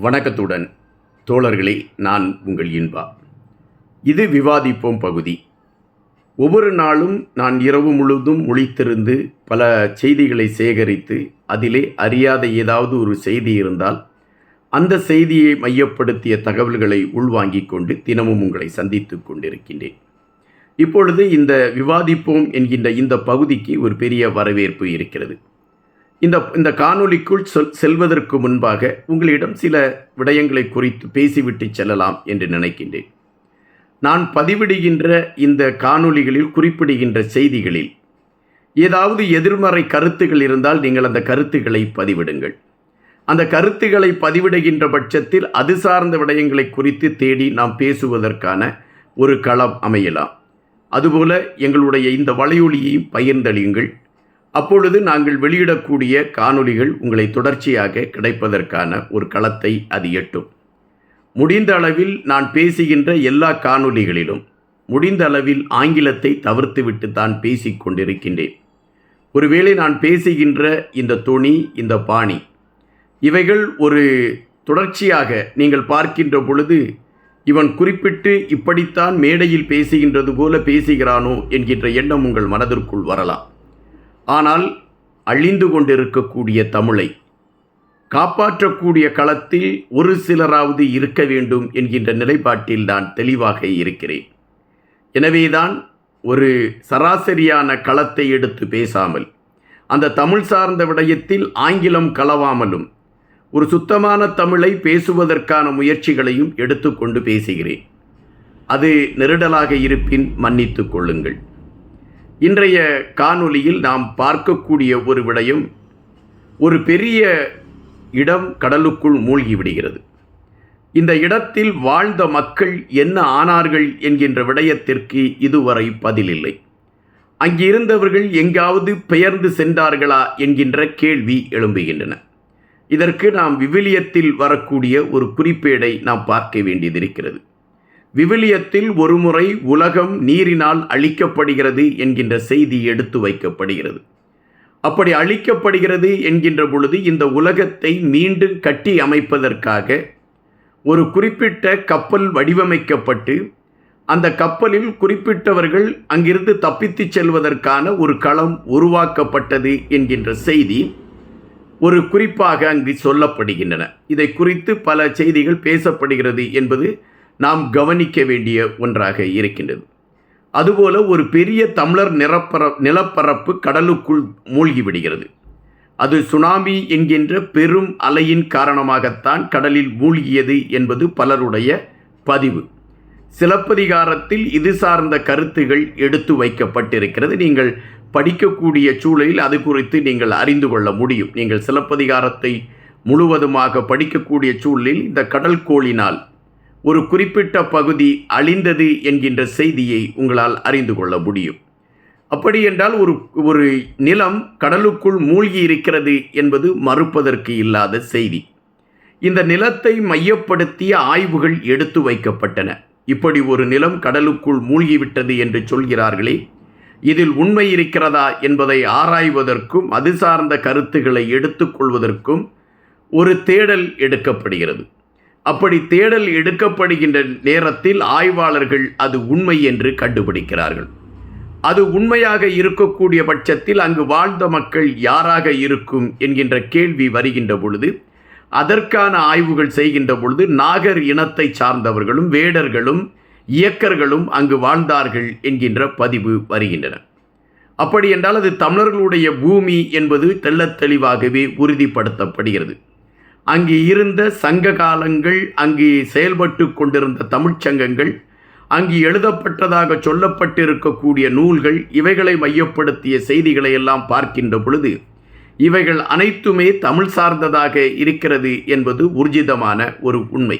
வணக்கத்துடன் தோழர்களே நான் உங்கள் இன்பா. இது விவாதிப்போம் பகுதி. ஒவ்வொரு நாளும் நான் இரவு முழுவதும் முழித்திருந்து பல செய்திகளை சேகரித்து அதிலே அறியாத ஏதாவது ஒரு செய்தி இருந்தால் அந்த செய்தியை மையப்படுத்திய தகவல்களை உள்வாங்கிக் கொண்டு தினமும் உங்களை சந்தித்து கொண்டிருக்கின்றேன். இப்பொழுது இந்த விவாதிப்போம் என்கின்ற இந்த பகுதிக்கு ஒரு பெரிய வரவேற்பு இருக்கிறது. இந்த இந்த காணொளிக்குள் சொல் செல்வதற்கு முன்பாக உங்களிடம் சில விடயங்களை குறித்து பேசிவிட்டு செல்லலாம் என்று நினைக்கின்றேன். நான் பதிவிடுகின்ற இந்த காணொளிகளில் குறிப்பிடுகின்ற செய்திகளில் ஏதாவது எதிர்மறை கருத்துகள் இருந்தால் நீங்கள் அந்த கருத்துக்களை பதிவிடுங்கள். அந்த கருத்துக்களை பதிவிடுகின்ற பட்சத்தில் அது சார்ந்த விடயங்களை குறித்து தேடி நாம் பேசுவதற்கான ஒரு களம் அமையலாம். அதுபோல எங்களுடைய இந்த வலையொலியையும் பகிர்ந்தளியுங்கள். அப்பொழுது நாங்கள் வெளியிடக்கூடிய காணொளிகள் உங்களை தொடர்ச்சியாக கிடைப்பதற்கான ஒரு களத்தை அது எட்டும். முடிந்த அளவில் நான் பேசுகின்ற எல்லா காணொளிகளிலும் முடிந்த அளவில் ஆங்கிலத்தை தவிர்த்துவிட்டு தான் பேசிக்கொண்டிருக்கின்றேன் ஒருவேளை நான் பேசுகின்ற இந்த துணி இந்த பாணி இவைகள் ஒரு தொடர்ச்சியாக நீங்கள் பார்க்கின்ற பொழுது இவன் குறிப்பிட்டு இப்படித்தான் மேடையில் பேசுகின்றது போல பேசுகிறானோ என்கின்ற எண்ணம் உங்கள் மனதிற்குள் வரலாம். ஆனால் அழிந்து கொண்டிருக்கக்கூடிய தமிழை காப்பாற்றக்கூடிய களத்தில் ஒரு சிலராவது இருக்க வேண்டும் என்கின்ற நிலைப்பாட்டில் நான் தெளிவாக இருக்கிறேன். எனவேதான் ஒரு சராசரியான களத்தை எடுத்து பேசாமல் அந்த தமிழ் சார்ந்த விடயத்தில் ஆங்கிலம் கலவாமலும் ஒரு சுத்தமான தமிழை பேசுவதற்கான முயற்சிகளையும் எடுத்துக்கொண்டு பேசுகிறேன். அது நெருடலாக இருப்பின் மன்னித்துக் கொள்ளுங்கள். இன்றைய காணொலியில் நாம் பார்க்கக்கூடிய ஒரு விடயம் ஒரு பெரிய இடம் கடலுக்குள் மூழ்கி விடுகிறது. இந்த இடத்தில் வாழ்ந்த மக்கள் என்ன ஆனார்கள் என்கின்ற விடயத்திற்கு இதுவரை பதிலில்லை. அங்கிருந்தவர்கள் எங்காவது பெயர்ந்து சென்றார்களா என்கின்ற கேள்வி எழும்புகின்றன. இதற்கு நாம் விவிலியத்தில் வரக்கூடிய ஒரு குறிப்பேடை நாம் பார்க்க வேண்டியதிருக்கிறது. விவிலியத்தில் ஒருமுறை உலகம் நீரினால் அழிக்கப்படுகிறது என்கின்ற செய்தி எடுத்து வைக்கப்படுகிறது. அப்படி அழிக்கப்படுகிறது என்கின்ற பொழுது இந்த உலகத்தை மீண்டும் கட்டி அமைப்பதற்காக ஒரு குறிப்பிட்ட கப்பல் வடிவமைக்கப்பட்டு அந்த கப்பலில் குறிப்பிட்டவர்கள் அங்கிருந்து தப்பித்துச் செல்வதற்கான ஒரு களம் உருவாக்கப்பட்டது என்கின்ற செய்தி ஒரு குறிப்பாக அங்கு சொல்லப்படுகின்றன. இதை குறித்து பல செய்திகள் பேசப்படுகிறது என்பது நாம் கவனிக்க வேண்டிய ஒன்றாக இருக்கின்றது. அதுபோல ஒரு பெரிய தமிழர் நிரப்பர நிலப்பரப்பு கடலுக்குள் மூழ்கிவிடுகிறது அது சுனாமி என்கின்ற பெரும் அலையின் காரணமாகத்தான் கடலில் மூழ்கியது என்பது பலருடைய பதிவு. சிலப்பதிகாரத்தில் இது சார்ந்த கருத்துகள் எடுத்து வைக்கப்பட்டிருக்கிறது. நீங்கள் படிக்கக்கூடிய சூழலில் அது குறித்து நீங்கள் அறிந்து கொள்ள முடியும். நீங்கள் சிலப்பதிகாரத்தை முழுவதுமாக படிக்கக்கூடிய சூழலில் இந்த கடல் கோளினால் ஒரு குறிப்பிட்ட பகுதி அழிந்தது என்கின்ற செய்தியை உங்களால் அறிந்து கொள்ள முடியும். அப்படி என்றால் ஒரு ஒரு நிலம் கடலுக்குள் மூழ்கி இருக்கிறது என்பது மறுப்பதற்கு இல்லாத செய்தி. இந்த நிலத்தை மையப்படுத்திய ஆய்வுகள் எடுத்து வைக்கப்பட்டன. இப்படி ஒரு நிலம் கடலுக்குள் மூழ்கிவிட்டது என்று சொல்கிறார்களே இதில் உண்மை இருக்கிறதா என்பதை ஆராய்வதற்கும் அது சார்ந்த கருத்துக்களை எடுத்துக்கொள்வதற்கும் ஒரு தேடல் எடுக்கப்படுகிறது. அப்படி தேடல் எடுக்கப்படுகின்ற நேரத்தில் ஆய்வாளர்கள் அது உண்மை என்று கண்டுபிடிக்கிறார்கள். அது உண்மையாக இருக்கக்கூடிய பட்சத்தில் அங்கு வாழ்ந்த மக்கள் யாராக இருக்கும் என்கின்ற கேள்வி வருகின்ற பொழுது அதற்கான ஆய்வுகள் செய்கின்ற பொழுது நாகர் இனத்தை சார்ந்தவர்களும் வேடர்களும் இயக்கர்களும் அங்கு வாழ்ந்தார்கள் என்கின்ற பதிவு வருகின்றன. அப்படி என்றால் அது தமிழர்களுடைய பூமி என்பது தெள்ளத் தெளிவாகவே உறுதிப்படுத்தப்படுகிறது. அங்கு இருந்த சங்க காலங்கள் அங்கு செயல்பட்டு கொண்டிருந்த தமிழ்ச்சங்கங்கள் அங்கு எழுதப்பட்டதாக சொல்லப்பட்டிருக்கக்கூடிய நூல்கள் இவைகளை மையப்படுத்திய செய்திகளை எல்லாம் பார்க்கின்ற பொழுது இவைகள் அனைத்துமே தமிழ் சார்ந்ததாக இருக்கிறது என்பது ஊர்ஜிதமான ஒரு உண்மை.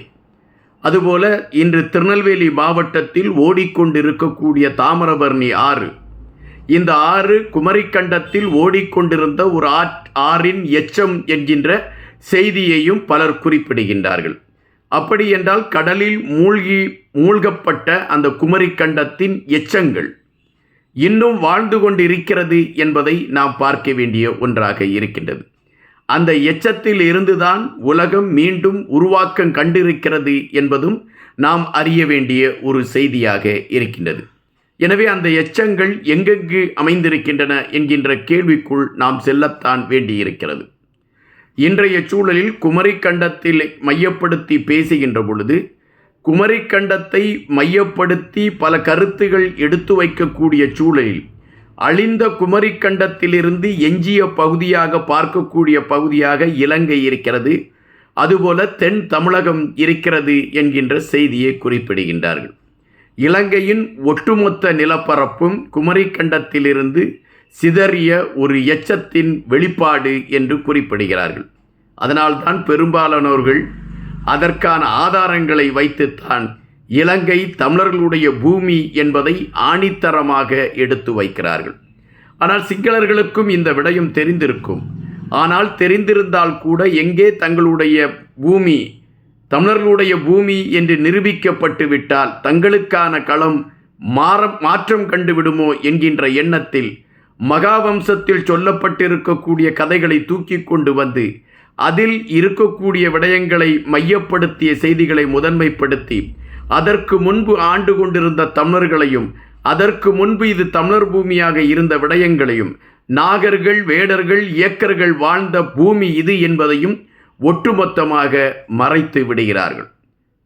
அதுபோல இன்று திருநெல்வேலி மாவட்டத்தில் ஓடிக்கொண்டிருக்கக்கூடிய தாமிரபரணி ஆறு இந்த ஆறு குமரிக்கண்டத்தில் ஓடிக்கொண்டிருந்த ஒரு ஆற் ஆறின் எச்சம் என்கின்ற செய்தியையும் பலர் குறிப்பிடுகின்றார்கள். அப்படியென்றால் கடலில் மூழ்கி மூழ்கப்பட்ட அந்த குமரிக்கண்டத்தின் எச்சங்கள் இன்னும் வாழ்ந்து கொண்டிருக்கிறது என்பதை நாம் பார்க்க வேண்டிய ஒன்றாக இருக்கின்றது. அந்த எச்சத்தில் இருந்துதான் உலகம் மீண்டும் உருவாக்கம் கண்டிருக்கிறது என்பதும் நாம் அறிய வேண்டிய ஒரு செய்தியாக இருக்கின்றது. எனவே அந்த எச்சங்கள் எங்கெங்கு அமைந்திருக்கின்றன என்கின்ற கேள்விக்குள் நாம் செல்லத்தான் வேண்டியிருக்கிறது. இன்றைய சூழலில் குமரிக்கண்டத்தில் மையப்படுத்தி பேசுகின்ற பொழுது குமரிக்கண்டத்தை மையப்படுத்தி பல கருத்துகள் எடுத்து வைக்கக்கூடிய சூழலில் அழிந்த குமரிக்கண்டத்திலிருந்து எஞ்சிய பகுதியாக பார்க்கக்கூடிய பகுதியாக இலங்கை இருக்கிறது. அதுபோல தென் தமிழகம் இருக்கிறது என்கின்ற செய்தியை குறிப்பிடுகின்றார்கள். இலங்கையின் ஒட்டுமொத்த நிலப்பரப்பும் குமரிக்கண்டத்திலிருந்து சிதறிய ஒரு எச்சத்தின் வெளிப்பாடு என்று குறிப்பிடுகிறார்கள். அதனால்தான் பெரும்பாலானோர்கள் அதற்கான ஆதாரங்களை வைத்துத்தான் இலங்கை தமிழர்களுடைய பூமி என்பதை ஆணித்தரமாக எடுத்து வைக்கிறார்கள். ஆனால் சிங்களர்களுக்கும் இந்த விடயம் தெரிந்திருக்கும். ஆனால் தெரிந்திருந்தால் கூட எங்கே தங்களுடைய பூமி தமிழர்களுடைய பூமி என்று நிரூபிக்கப்பட்டு விட்டால் தங்களுக்கான களம் மாற மாற்றம் கண்டுவிடுமோ என்கின்ற எண்ணத்தில் மகாவம்சத்தில் சொல்லப்பட்டிருக்கக்கூடிய கதைகளை தூக்கி கொண்டு வந்து அதில் இருக்கக்கூடிய விடயங்களை மையப்படுத்திய செய்திகளை முதன்மைப்படுத்தி அதற்கு முன்பு ஆண்டு கொண்டிருந்த தமிழர்களையும் அதற்கு முன்பு இது தமிழர் பூமியாக இருந்த விடயங்களையும் நாகர்கள் வேடர்கள் இயக்கர்கள் வாழ்ந்த பூமி இது என்பதையும் ஒட்டுமொத்தமாக மறைத்து விடுகிறார்கள்.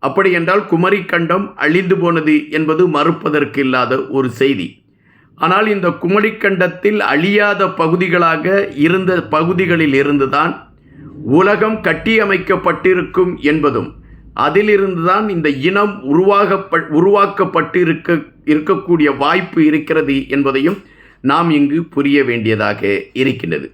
அப்படி என்றால் குமரிக்கண்டம் அழிந்து போனது என்பது மறுப்பதற்கு இல்லாத ஒரு செய்தி. ஆனால் இந்த குமரிக்கண்டத்தில் அழியாத பகுதிகளாக இருந்த பகுதிகளில் இருந்துதான் உலகம் கட்டியமைக்கப்பட்டிருக்கும் என்பதும் அதிலிருந்துதான் இந்த இனம் உருவாகப்ப உருவாக்கப்பட்டிருக்க இருக்கக்கூடிய வாய்ப்பு இருக்கிறது என்பதையும் நாம் இங்கு புரிய வேண்டியதாக இருக்கின்றது.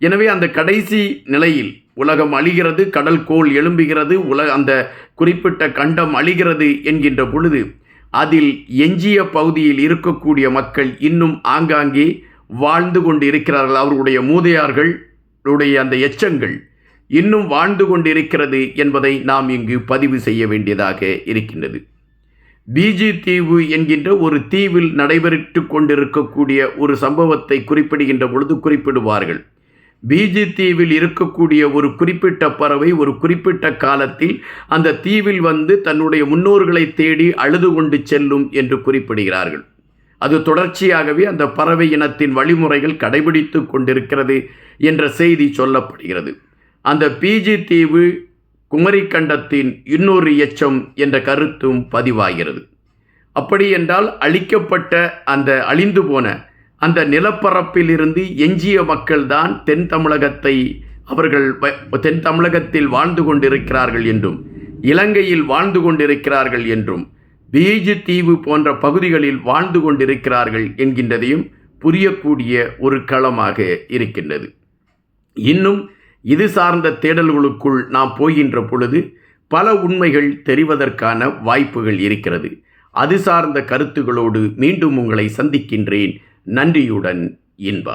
எனவே அந்த கடைசி நிலையில் உலகம் அழிகிறது கடல் கோள் எழும்புகிறது உல அந்த குறிப்பிட்ட கண்டம் அழிகிறது என்கின்ற பொழுது அதில் எஞ்சிய பகுதியில் இருக்கக்கூடிய மக்கள் இன்னும் ஆங்காங்கே வாழ்ந்து கொண்டு இருக்கிறார்கள் அவர்களுடைய மூதையார்களுடைய அந்த எச்சங்கள் இன்னும் வாழ்ந்து கொண்டிருக்கிறது என்பதை நாம் இங்கு பதிவு செய்ய வேண்டியதாக இருக்கின்றது. பிஜி தீவு என்கின்ற ஒரு தீவில் நடைபெற்று கொண்டிருக்கக்கூடிய ஒரு சம்பவத்தை குறிப்பிடுகின்ற பொழுது குறிப்பிடுவார்கள். பிஜி தீவில் இருக்கக்கூடிய ஒரு குறிப்பிட்ட பறவை ஒரு குறிப்பிட்ட காலத்தில் அந்த தீவில் வந்து தன்னுடைய முன்னோர்களை தேடி அழுது கொண்டு செல்லும் என்று குறிப்பிடுகிறார்கள். அது தொடர்ச்சியாகவே அந்த பறவை இனத்தின் வழிமுறைகள் கடைபிடித்து கொண்டிருக்கிறது என்ற செய்தி சொல்லப்படுகிறது. அந்த பிஜி தீவு குமரிக்கண்டத்தின் இன்னொரு எச்சம் என்ற கருத்தும் பதிவாகிறது. அப்படி என்றால் அழிக்கப்பட்ட அந்த அழிந்து போன அந்த நிலப்பரப்பிலிருந்து எஞ்சிய மக்கள்தான் தென் தமிழகத்தை அவர்கள் தென் தமிழகத்தில் வாழ்ந்து கொண்டிருக்கிறார்கள் என்றும் இலங்கையில் வாழ்ந்து கொண்டிருக்கிறார்கள் என்றும் பீஜு தீவு போன்ற பகுதிகளில் வாழ்ந்து கொண்டிருக்கிறார்கள் என்கின்றதையும் புரியக்கூடிய ஒரு களமாக இருக்கின்றது. இன்னும் இது சார்ந்த தேடல்களுக்குள் நாம் போகின்ற பொழுது பல உண்மைகள் தெரிவதற்கான வாய்ப்புகள் இருக்கிறது. அது சார்ந்த கருத்துகளோடு மீண்டும் உங்களை சந்திக்கின்றேன். நன்றியுடன் இன்பா